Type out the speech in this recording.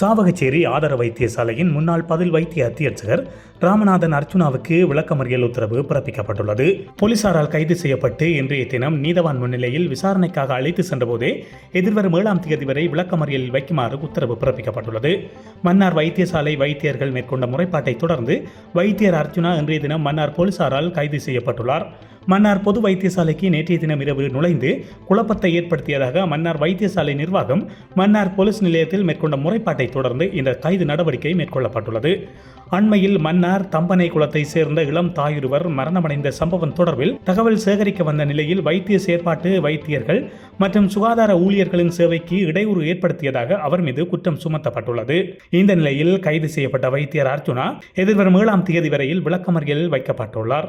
சாவகச்சேரி ஆதார வைத்தியசாலையின் முன்னாள் பதில் வைத்திய அத்தியட்சகர் ராமநாதன் அர்ச்சுனாவுக்கு விளக்கமறியல் உத்தரவு பிறப்பிக்கப்பட்டுள்ளது. போலீசாரால் கைது செய்யப்பட்டு இன்றைய தினம் நீதவான் முன்னிலையில் விசாரணைக்காக அழைத்து சென்றபோதே எதிர்வரும் ஏழாம் தேதி வரை விளக்கமறியலில் வைக்குமாறு உத்தரவு பிறப்பிக்கப்பட்டுள்ளது. மன்னார் வைத்தியசாலை வைத்தியர்கள் மேற்கொண்ட முறைப்பாட்டை தொடர்ந்து வைத்தியர் அர்ச்சுனா இன்றைய தினம் மன்னார் போலீசாரால் கைது செய்யப்பட்டுள்ளார். மன்னார் பொது வைத்தியசாலைக்கு நேற்றைய தினம் இரவு நுழைந்து குழப்பத்தை ஏற்படுத்தியதாக மன்னார் வைத்தியசாலை நிர்வாகம் மன்னார் போலீஸ் நிலையத்தில் மேற்கொண்ட முறைப்பாட்டை தொடர்ந்து இந்த கைது நடவடிக்கை மேற்கொள்ளப்பட்டுள்ளது. அண்மையில் மன்னார் தம்பனை குளத்தை சேர்ந்த இளம் தாயொருவர் மரணமடைந்த சம்பவம் தொடர்பில் தகவல் சேகரிக்க வந்த நிலையில் வைத்திய செயற்பாட்டு வைத்தியர்கள் மற்றும் சுகாதார ஊழியர்களின் சேவைக்கு இடையூறு ஏற்படுத்தியதாக அவர் மீது குற்றம் சுமத்தப்பட்டுள்ளது. இந்த நிலையில் கைது செய்யப்பட்ட வைத்தியர் அர்ஜுனா எதிர்வரும் ஏழாம் தேதி வரையில் விளக்கமறியலில் வைக்கப்பட்டுள்ளார்.